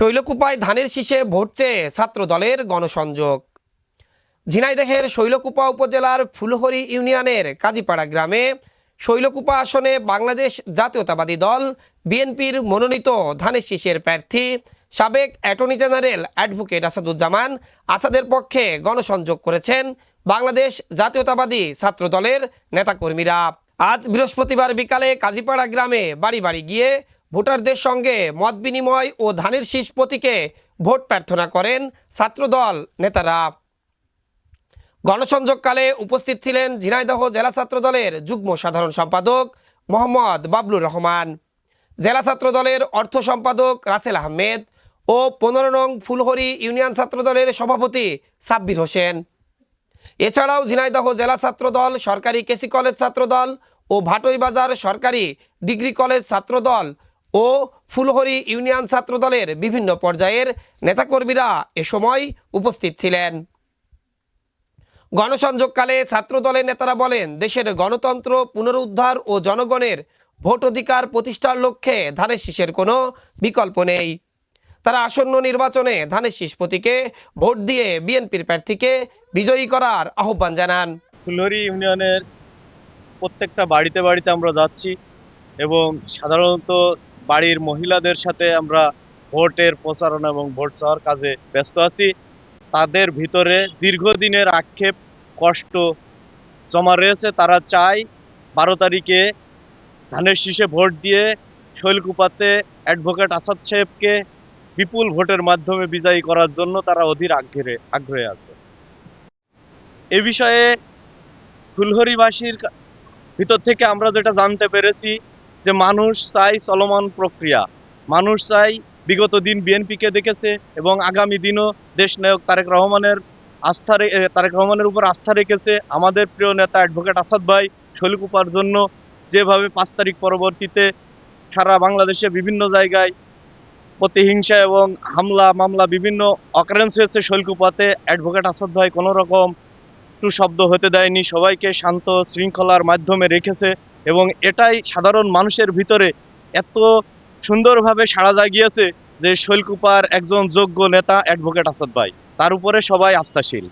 শৈলকুপায় ধানের শীষে চেয়ে ছাত্র দলের গণসংযোগ। ঝিনাইদহের শৈলকুপা উপজেলার ফুলহরি ইউনিয়নের কাজীপাড়া গ্রামে শৈলকুপা আসনে বাংলাদেশ জাতীয়তাবাদী দল, বিএনপির মনোনীত ধানের শীষের প্রার্থী, সাবেক অ্যাটর্নি জেনারেল অ্যাডভোকেট আসাদুজ্জামান আসাদের পক্ষে গণসংযোগ করেছেন বাংলাদেশ জাতীয়তাবাদী ছাত্র দলের নেতাকর্মীরা। আজ বৃহস্পতিবার বিকালে কাজীপাড়া গ্রামে বাড়ি বাড়ি গিয়ে ভোটারদের সঙ্গে মত বিনিময় ও ধানের শীষ প্রতীকে ভোট প্রার্থনা করেন ছাত্রদল নেতারা। গণসংযোগকালে উপস্থিত ছিলেন ঝিনাইদহ জেলা ছাত্র দলের যুগ্ম সাধারণ সম্পাদক মোহাম্মদ বাবলুর রহমান। জেলা ছাত্র দলের অর্থ সম্পাদক রাসেল আহমেদ ও পনেরো নং ফুলহরি ইউনিয়ন ছাত্র দলের সভাপতি সাব্বির হোসেন। এছাড়াও ঝিনাইদহ জেলা ছাত্র দল সরকারি কেসি কলেজ ছাত্র দল ও ভাটই বাজার সরকারি ডিগ্রি কলেজ ছাত্র দল ও ফুলহরি ইউনিয়ন ছাত্র দলের বিভিন্ন পর্যায়ের নেতাকর্মীরা এ সময় উপস্থিত ছিলেন। গণসংযোগকালে ছাত্র দলের নেতারা বলেন, দেশের গণতন্ত্র পুনরুদ্ধার ও জনগণের ভোট অধিকার প্রতিষ্ঠার লক্ষ্যে ধানের শীষের কোনো বিকল্প নেই। তারা আসন্ন নির্বাচনে ধানের শীষ প্রতীকে ভোট দিয়ে বিএনপির প্রার্থীকে বিজয়ী করার আহ্বান জানান। ফুলহরি ইউনিয়নের প্রত্যেকটা বাড়িতে বাড়িতে আমরা যাচ্ছি এবং সাধারণত বাড়ির মহিলাদের সাথে আমরা ভোটের প্রচারণা এবং ভোট চাওয়ার কাজে ব্যস্ত আছি। তাদের ভিতরে দীর্ঘদিনের আক্ষেপ, কষ্ট জমা রয়েছে। তারা চায় বারো তারিখে ধানের শীষে ভোট দিয়ে শৈলকুপাতে অ্যাডভোকেট আসাদ সাহেবকে বিপুল ভোটের মাধ্যমে বিজয়ী করার জন্য তারা অধীর আগ্রহে আগ্রহে আছে। এ বিষয়ে ফুলহরিবাসীর ভিতর থেকে আমরা যেটা জানতে পেরেছি যে মানুষ চাই চলমান প্রক্রিয়া। মানুষ চাই বিগত দিন বিএনপিকে দেখেছে এবং আগামী দিনও দেশ নায়ক তারেক রহমানের আস্থা তারেক রহমানের উপর আস্থা রেখেছে। আমাদের প্রিয় নেতা অ্যাডভোকেট আসাদ ভাই শৈলকুপার জন্য যেভাবে পাঁচ তারিখ পরবর্তীতে সারা বাংলাদেশে বিভিন্ন জায়গায় প্রতিহিংসা এবং হামলা, মামলা, বিভিন্ন অকারেন্স হয়েছে শৈলকুপাতে অ্যাডভোকেট আসাদ ভাই কোনো রকম একটু শব্দ হতে দেয়নি। সবাইকে শান্ত, শৃঙ্খলার মাধ্যমে রেখেছে। এবং এটাই সাধারণ মানুষের ভিতরে এত সুন্দরভাবে সাড়া জাগিয়েছে যে শৈলকুপার একজন যোগ্য নেতা অ্যাডভোকেট আসাদ ভাই। তার উপরে সবাই আস্থাশীল।